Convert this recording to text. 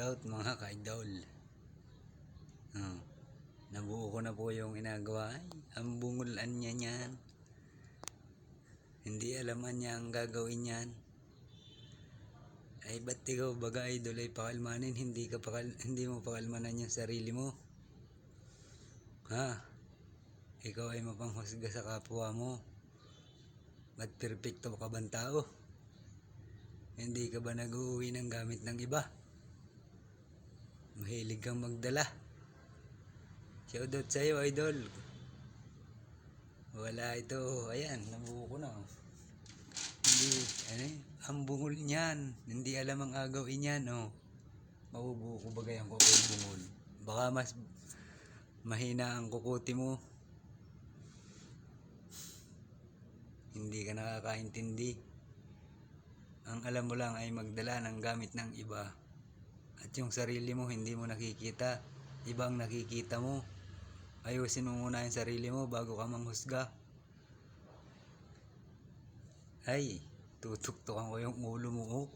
out mga ka-idol. Oh, nabuo ko na po yung inagawa. Ay, ang bungulan niya niyan. Hindi alaman niya ang gagawin niyan. Ay, ba't ikaw baga idol ay pakalmanin? Hindi, ka pakal, hindi mo pakalmanan yung sarili mo. Ha? Ikaw ay mapanghusga sa kapwa mo. Ba't perfecto ka bang tao? Hindi ka ba nag-uuwi ng gamit ng iba? Mahilig kang magdala. Shoutout sa'yo, idol. Wala ito. Ayan, nabuo ko na. Hindi, ano ang bungol niyan. Hindi alam ang agawin niyan, oh. Mabubuo ko bagay ang kukoy bungol. Baka mas mahina ang kukuti mo. Hindi ka nakakaintindi. Ang alam mo lang ay magdala ng gamit ng iba. At yung sarili mo hindi mo nakikita. Ibang nakikita mo. Ayusin mo muna yung sarili mo bago ka manghusga. Ay, tutuktukan ko yung ulo mo. Oh.